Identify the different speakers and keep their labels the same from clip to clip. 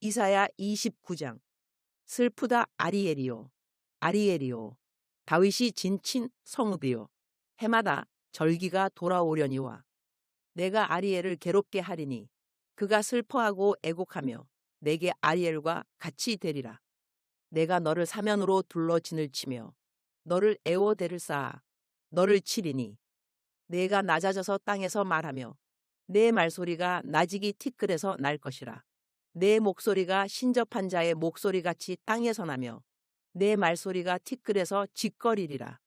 Speaker 1: 이사야 29장. 슬프다 아리엘이요 아리엘이요. 다윗이 진친 성읍이요. 해마다 절기가 돌아오려니와 내가 아리엘을 괴롭게 하리니 그가 슬퍼하고 애곡하며 내게 아리엘과 같이 되리라. 내가 너를 사면으로 둘러 진을 치며 너를 애워대를 쌓아 너를 치리니 내가 낮아져서 땅에서 말하며 내 말소리가 나지기 티끌에서 날 것이라 내 목소리가 신접한 자의 목소리 같이 땅에서 나며 내 말소리가 티끌에서 짓거리리라.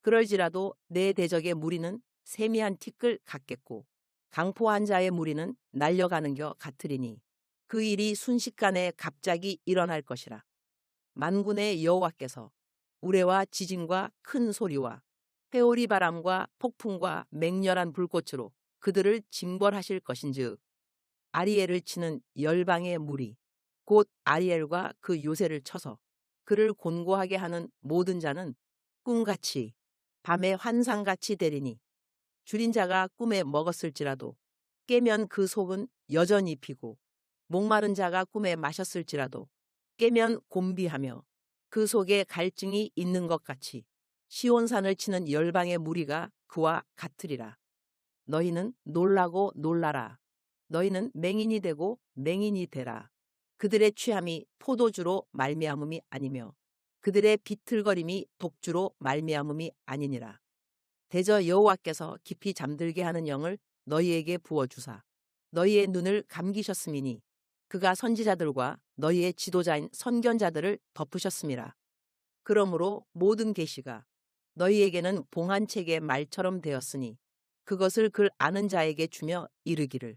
Speaker 1: 그럴지라도 내 대적의 무리는 세미한 티끌 같겠고 강포한 자의 무리는 날려가는 겨 같으리니 그 일이 순식간에 갑자기 일어날 것이라. 만군의 여호와께서 우레와 지진과 큰 소리와 회오리 바람과 폭풍과 맹렬한 불꽃으로 그들을 징벌하실 것인즉 아리엘을 치는 열방의 무리 곧 아리엘과 그 요새를 쳐서 그를 곤고하게 하는 모든 자는 꿈같이 밤의 환상같이 되리니 줄인 자가 꿈에 먹었을지라도 깨면 그 속은 여전히 피고 목마른 자가 꿈에 마셨을지라도 깨면 곤비하며 그 속에 갈증이 있는 것 같이 시온산을 치는 열방의 무리가 그와 같으리라. 너희는 놀라고 놀라라. 너희는 맹인이 되고 맹인이 되라. 그들의 취함이 포도주로 말미암음이 아니며 그들의 비틀거림이 독주로 말미암음이 아니니라. 대저 여호와께서 깊이 잠들게 하는 영을 너희에게 부어주사 너희의 눈을 감기셨음이니 그가 선지자들과 너희의 지도자인 선견자들을 덮으셨음이라. 그러므로 모든 계시가 너희에게는 봉한 책의 말처럼 되었으니 그것을 글 아는 자에게 주며 이르기를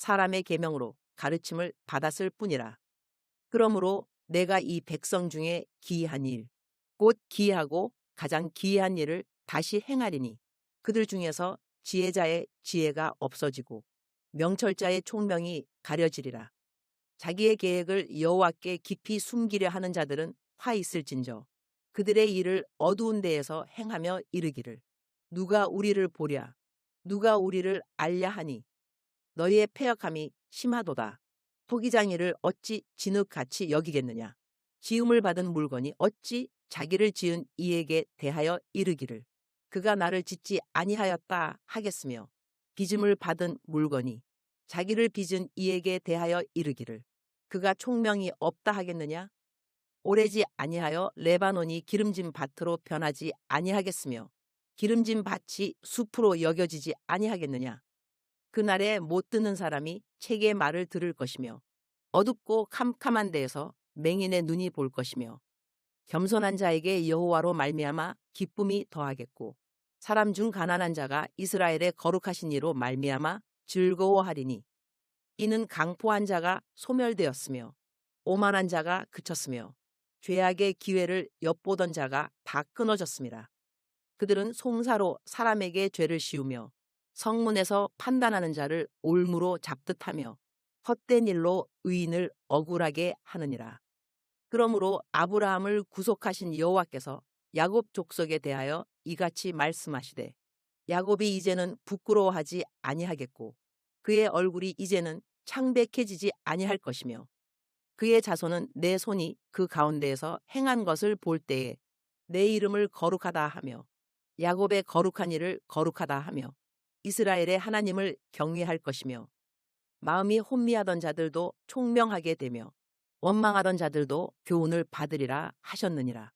Speaker 1: 사람의 계명으로 가르침을 받았을 뿐이라. 그러므로 내가 이 백성 중에 기이한 일, 곧 기이하고 가장 기이한 일을 다시 행하리니 그들 중에서 지혜자의 지혜가 없어지고 명철자의 총명이 가려지리라. 자기의 계획을 여호와께 깊이 숨기려 하는 자들은 화 있을진저 그들의 일을 어두운 데에서 행하며 이르기를 누가 우리를 보랴 누가 우리를 알려 하니 너희의 폐역함이 심하도다. 토기장이를 어찌 진흙같이 여기겠느냐. 지음을 받은 물건이 어찌 자기를 지은 이에게 대하여 이르기를 그가 나를 짓지 아니하였다 하겠으며 빚음을 받은 물건이 자기를 빚은 이에게 대하여 이르기를 그가 총명이 없다 하겠느냐 오래지 아니하여 레바논이 기름진 밭으로 변하지 아니하겠으며 기름진 밭이 숲으로 여겨지지 아니하겠느냐 그날에 못 듣는 사람이 책의 말을 들을 것이며 어둡고 캄캄한 데에서 맹인의 눈이 볼 것이며 겸손한 자에게 여호와로 말미암아 기쁨이 더하겠고 사람 중 가난한 자가 이스라엘의 거룩하신 이로 말미암아 즐거워하리니 이는 강포한 자가 소멸되었으며 오만한 자가 그쳤으며 죄악의 기회를 엿보던 자가 다 끊어졌습니다. 그들은 송사로 사람에게 죄를 씌우며 성문에서 판단하는 자를 올무로 잡듯하며 헛된 일로 의인을 억울하게 하느니라. 그러므로 아브라함을 구속하신 여호와께서 야곱 족속에 대하여 이같이 말씀하시되 야곱이 이제는 부끄러워하지 아니하겠고 그의 얼굴이 이제는 창백해지지 아니할 것이며 그의 자손은 내 손이 그 가운데에서 행한 것을 볼 때에 내 이름을 거룩하다 하며 야곱의 거룩한 일을 거룩하다 하며 이스라엘의 하나님을 경외할 것이며 마음이 혼미하던 자들도 총명하게 되며 원망하던 자들도 교훈을 받으리라 하셨느니라.